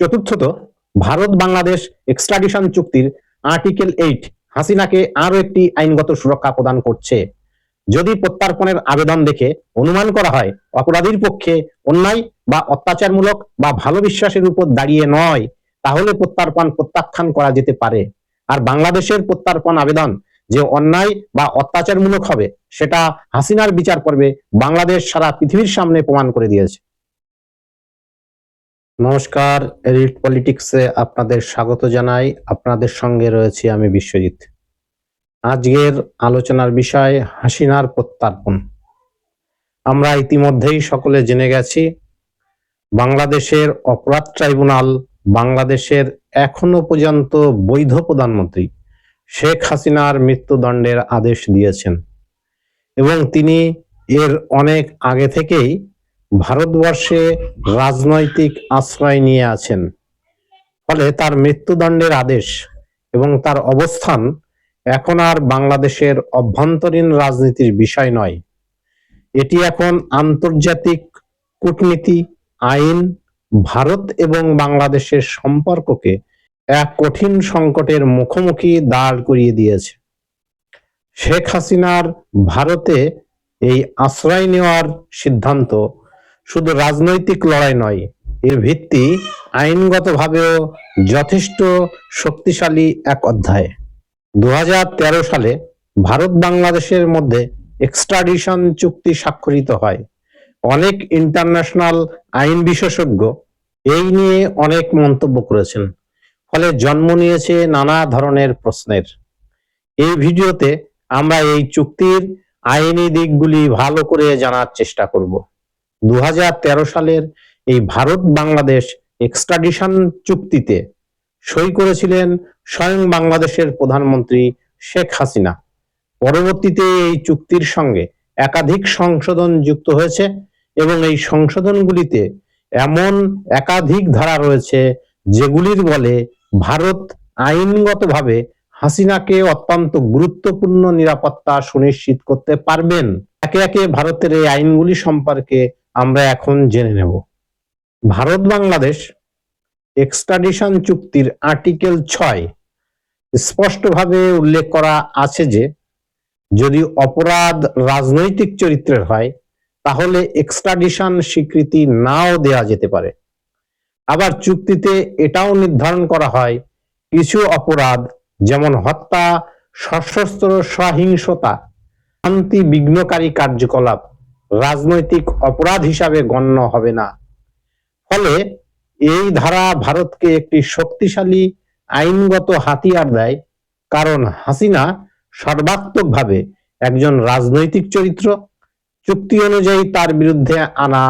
চতুর্থত, ভারত বাংলাদেশ এক্সট্রাডিশন চুক্তির article eight হাসিনাকে আরও একটি আইনগত সুরক্ষা প্রদান করছে। যদি প্রত্যার্পণের আবেদন দেখে অনুমান করা হয়, অপরাধীর পক্ষে অন্যায় বা অত্যাচারমূলক বা ভালো বিশ্বাসের উপর দাঁড়িয়ে নয়, তাহলে প্রত্যার্পণ প্রত্যাখ্যান করা যেতে পারে। আর বাংলাদেশের প্রত্যার্পণ আবেদন যে অন্যায় বা অত্যাচারমূলক হবে, সেটা হাসিনার বিচার পর্বে বাংলাদেশ সারা পৃথিবীর সামনে প্রমাণ করে দিয়েছে। নমস্কার এলিট পলিটিক্সে আপনাদের স্বাগত জানাই। আপনাদের সঙ্গে রয়েছি আমি বিশ্বজিৎ। আজকের আলোচনার বিষয় হাসিনার প্রত্যার্পণ। আমরা ইতিমধ্যেই সকলে জেনে গেছি, বাংলাদেশের অপরাধ ট্রাইব্যুনাল, বাংলাদেশের এখনও পর্যন্ত বৈধ প্রধানমন্ত্রী শেখ হাসিনার মৃত্যুদণ্ডের আদেশ দিয়েছেন। এবং তিনি এর অনেক আগে থেকেই ভারতবর্ষে রাজনৈতিক আশ্রয় নিয়ে আছেন। ফলে তার মৃত্যুদণ্ডের আদেশ এবং তার অবস্থান এখন আর বাংলাদেশের অভ্যন্তরীণ রাজনীতির বিষয় নয়। এটি এখন আন্তর্জাতিক কূটনীতি, আইন, ভারত এবং বাংলাদেশের সম্পর্ককে এক কঠিন সংকটের মুখোমুখি দাঁড় করিয়ে দিয়েছে। শেখ হাসিনার ভারতে এই আশ্রয় নেওয়ার সিদ্ধান্ত শুধু রাজনৈতিক লড়াই নয়, এর ভিত্তি আইনগতভাবেও যথেষ্ট শক্তিশালী এক অধ্যায়। দু হাজার তেরো সালে ভারত বাংলাদেশের মধ্যে এক্সট্রাডিশন চুক্তি স্বাক্ষরিত হয়। অনেক ইন্টারন্যাশনাল আইন বিশেষজ্ঞ এই নিয়ে অনেক মন্তব্য করেছেন, ফলে জন্ম নিয়েছে নানা ধরনের প্রশ্নের। এই ভিডিওতে আমরা এই চুক্তির আইনি দিকগুলি ভালো করে জানার চেষ্টা করব। দু হাজার তেরো সালের এই ভারত বাংলাদেশ এক্সট্রাডিশন চুক্তিতে সই করেছিলেন স্বয়ং বাংলাদেশের প্রধানমন্ত্রী শেখ হাসিনা। পরবর্তীতে এই চুক্তির সঙ্গে একাধিক সংশোধন যুক্ত হয়েছে এবং এই সংশোধনগুলিতে এমন একাধিক ধারা রয়েছে যেগুলির বলে ভারত আইনগতভাবে হাসিনাকে অত্যন্ত গুরুত্বপূর্ণ নিরাপত্তা সুনিশ্চিত করতে পারবেন। একে একে ভারতের এই আইনগুলি সম্পর্কে আমরা এখন জেনে নেব। ভারত বাংলাদেশ এক্সট্রাডিশন চুক্তির আর্টিকেল ছয় স্পষ্টভাবে উল্লেখ করা আছে যে, যদি অপরাধ রাজনৈতিক চরিত্রের হয়, তাহলে এক্সট্রাডিশন স্বীকৃতি নাও দেয়া যেতে পারে। আবার চুক্তিতে এটাও নির্ধারণ করা হয়, কিছু অপরাধ যেমন হত্যা, সশস্ত্র সহিংসতা, শান্তি বিঘ্নকারী কার্যকলাপ রাজনৈতিক অপরাধ হিসাবে গণ্য হবে না। ফলে এই ধারা ভারতকে একটি শক্তিশালী, আইনগত হাতিয়ার দেয়। কারণ হাসিনা সর্বাত্মকভাবে একজন রাজনৈতিক চরিত্র। চুক্তি অনুযায়ী তার বিরুদ্ধে আনা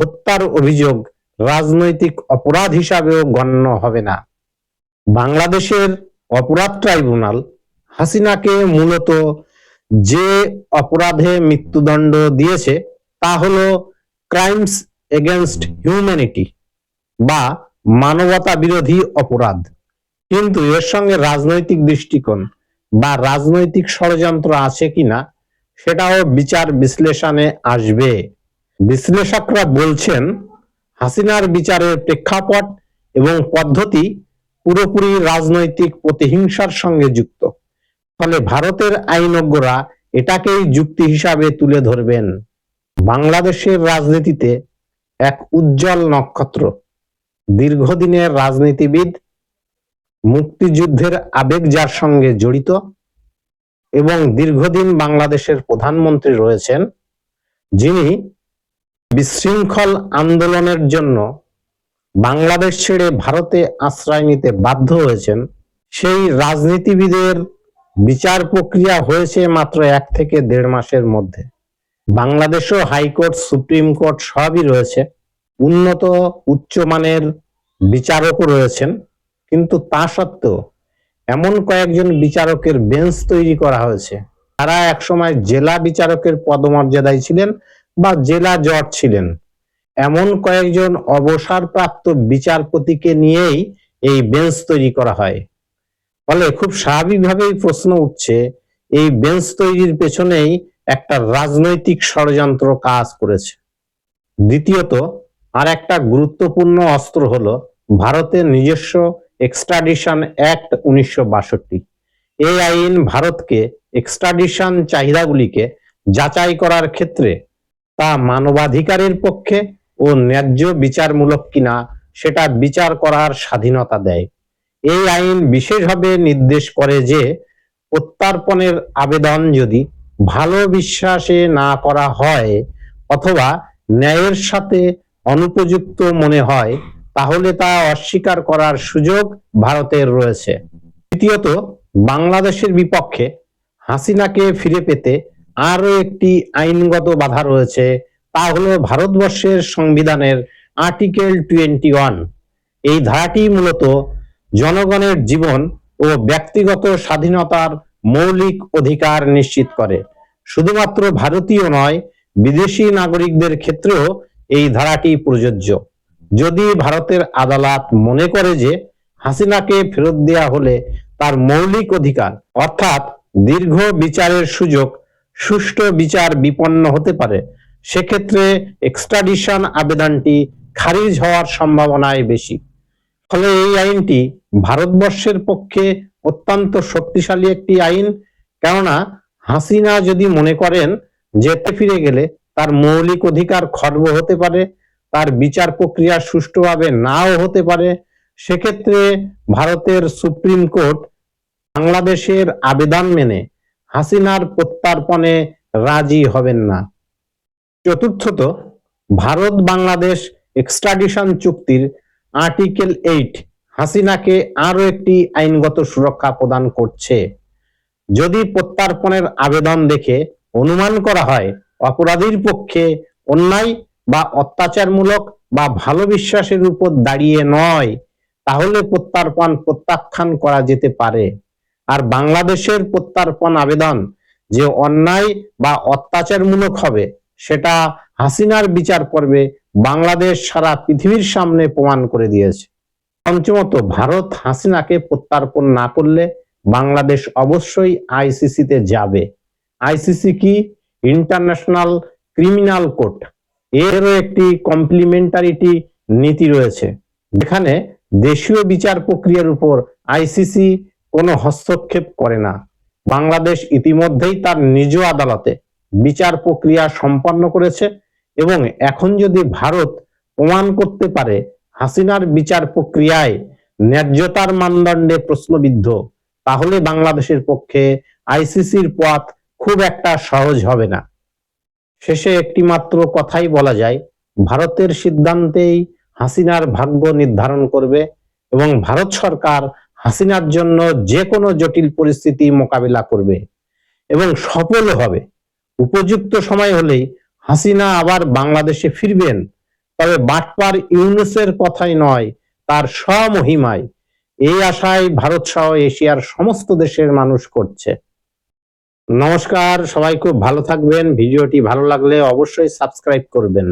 হত্যার অভিযোগ রাজনৈতিক অপরাধ হিসাবেও গণ্য হবে না। বাংলাদেশের অপরাধ ট্রাইব্যুনাল হাসিনাকে মূলত যে অপরাধে মৃত্যুদণ্ড দিয়েছে, তা হলো ক্রাইমস এগেনস্ট হিউম্যানিটি বা মানবতা বিরোধী অপরাধ। কিন্তু এর সঙ্গে রাজনৈতিক দৃষ্টিকোণ বা রাজনৈতিক ষড়যন্ত্র আছে কিনা, সেটাও বিচার বিশ্লেষণে আসবে। বিশ্লেষকরা বলছেন, হাসিনার বিচারের প্রেক্ষাপট এবং পদ্ধতি পুরোপুরি রাজনৈতিক প্রতিহিংসার সঙ্গে যুক্ত। ফলে ভারতের আইনজ্ঞরা এটাকেই যুক্তি হিসাবে তুলে ধরবেন। বাংলাদেশের রাজনীতিতে এক উজ্জ্বল নক্ষত্র, দীর্ঘদিনের রাজনীতিবিদ, মুক্তিযুদ্ধের আবেগ যার সঙ্গে জড়িত এবং দীর্ঘদিন বাংলাদেশের প্রধানমন্ত্রী রয়েছেন, যিনি বিশৃঙ্খল আন্দোলনের জন্য বাংলাদেশ ছেড়ে ভারতে আশ্রয় নিতে বাধ্য হয়েছেন, সেই রাজনীতিবিদের বিচার প্রক্রিয়া হয়েছে মাত্র এক থেকে দেড় মাসের মধ্যে। বাংলাদেশও হাইকোর্ট, সুপ্রিম কোর্ট সবই রয়েছে। উন্নত উচ্চমানের বিচারকও রয়েছেন। কিন্তু তা সত্ত্বেও এমন কয়েকজন বিচারকের বেঞ্চ তৈরি করা হয়েছে। তারা একসময় জেলা বিচারকের পদমর্যাদায় ছিলেন বা জেলা জজ ছিলেন। এমন কয়েকজন অবসরপ্রাপ্ত বিচারপতিকে নিয়েই এই বেঞ্চ তৈরি করা হয়। ফলে খুব স্বাভাবিকভাবেই প্রশ্ন উঠছে, এই বেঞ্চ তৈরির পেছনেই একটা রাজনৈতিক ষড়যন্ত্র কাজ করেছে। দ্বিতীয়ত আর একটা গুরুত্বপূর্ণ অস্ত্র হলো ভারতের নিজস্ব এক্সট্রাডিশন অ্যাক্ট উনিশশো বাষট্টি। এই আইন ভারতকে এক্সট্রাডিশন চাহিদাগুলিকে যাচাই করার ক্ষেত্রে তা মানবাধিকারের পক্ষে ও ন্যায্য বিচারমূলক কিনা সেটা বিচার করার স্বাধীনতা দেয়। এই আইন বিশেষভাবে নির্দেশ করে যে প্রত্যার্পণের আবেদন যদি ভালো বিশ্বাসে না করা হয় অথবা ন্যায়ের সাথে অনুপযুক্ত মনে হয়, তাহলে তা অস্বীকার করার সুযোগ ভারতের রয়েছে। তৃতীয়ত বাংলাদেশের বিপক্ষে হাসিনাকে ফিরে পেতে আরও একটি আইনগত বাধা রয়েছে, তা হলো ভারতবর্ষের সংবিধানের আর্টিকেল টোয়েন্টি ওয়ান। এই ধারাটি মূলত জনগণের জীবন ও ব্যক্তিগত স্বাধীনতার মৌলিক অধিকার নিশ্চিত করে। শুধুমাত্র ভারতীয় নয়, বিদেশি নাগরিকদের ক্ষেত্রেও এই ধারাটি প্রযোজ্য। যদি ভারতের আদালত মনে করে যে হাসিনাকে ফেরত দেয়া হলে তার মৌলিক অধিকার, অর্থাৎ দীর্ঘ বিচারের সুযোগ, সুষ্ঠু বিচার বিপন্ন হতে পারে, সেক্ষেত্রে এক্সট্রাডিশন আবেদনটি খারিজ হওয়ার সম্ভাবনায় বেশি। ফলে এই আইনটি ভারতবর্ষের পক্ষে অত্যন্ত শক্তিশালী একটি আইন। কেননা, হাসিনা যদি মনে করেন যেতে ফিরে গেলে তার মৌলিক অধিকার খর্ব হতে পারে, তার বিচার প্রক্রিয়া সুষ্ঠুভাবে নাও হতে পারে, সেক্ষেত্রে ভারতের সুপ্রিম কোর্ট বাংলাদেশের আবেদন মেনে হাসিনার প্রত্যার্পণে রাজি হবেন না। চতুর্থত ভারত বাংলাদেশ এক্সট্রাডিশন চুক্তির আর্টিকেল এইট হাসিনাকে আরও একটি আইনগত সুরক্ষা প্রদান করছে। যদি প্রত্যার্পণের আবেদন দেখে অনুমান করা হয় অপরাধীর পক্ষে অন্যায় বা অত্যাচারমূলক বা ভালো বিশ্বাসের উপর দাঁড়িয়ে নয়, তাহলে প্রত্যার্পণ প্রত্যাখ্যান করা যেতে পারে। আর বাংলাদেশের প্রত্যার্পণ আবেদন যে অন্যায় বা অত্যাচারমূলক হবে, সেটা হাসিনার বিচার পর্বে বাংলাদেশ সারা পৃথিবীর সামনে প্রমাণ করে দিয়েছে। পঞ্চমত, ভারত হাসিনাকে প্রত্যার্পণ না করলে বাংলাদেশ অবশ্যই আইসিসিতে যাবে। আইসিসি কি? International criminal court. এরও একটি কমপ্লিমেন্টারিটি নীতি রয়েছে, যেখানে দেশীয় বিচার প্রক্রিয়ার উপর আইসিসি কোনো হস্তক্ষেপ করে না। বাংলাদেশ ইতিমধ্যেই তার নিজ আদালতে বিচার প্রক্রিয়া সম্পন্ন করেছে এবং এখন যদি ভারত প্রমাণ করতে পারে হাসিনার বিচার প্রক্রিয়ায় ন্যায্যতার মানদণ্ডে প্রশ্নবিদ্ধ, তাহলে বাংলাদেশের পক্ষে আইসিসির পথ খুব একটা সহজ হবে না। শেষে একটি মাত্র কথাই বলা যায়, ভারতের সিদ্ধান্তেই হাসিনার ভাগ্য নির্ধারণ করবে এবং ভারত সরকার হাসিনার জন্য যে কোনো জটিল পরিস্থিতি মোকাবিলা করবে এবং সফল হবে। উপযুক্ত সময় হলেই হাসিনা আবার বাংলাদেশে ফিরবেন। তবে বাটপার ইউনুসের কথাই নয়, তার স্বমহিমায় এই আশায় ভারত সহ এশিয়ার সমস্ত দেশের মানুষ করছে। নমস্কার, সবাই খুব ভালো থাকবেন। ভিডিওটি ভালো লাগলে অবশ্যই সাবস্ক্রাইব করবেন।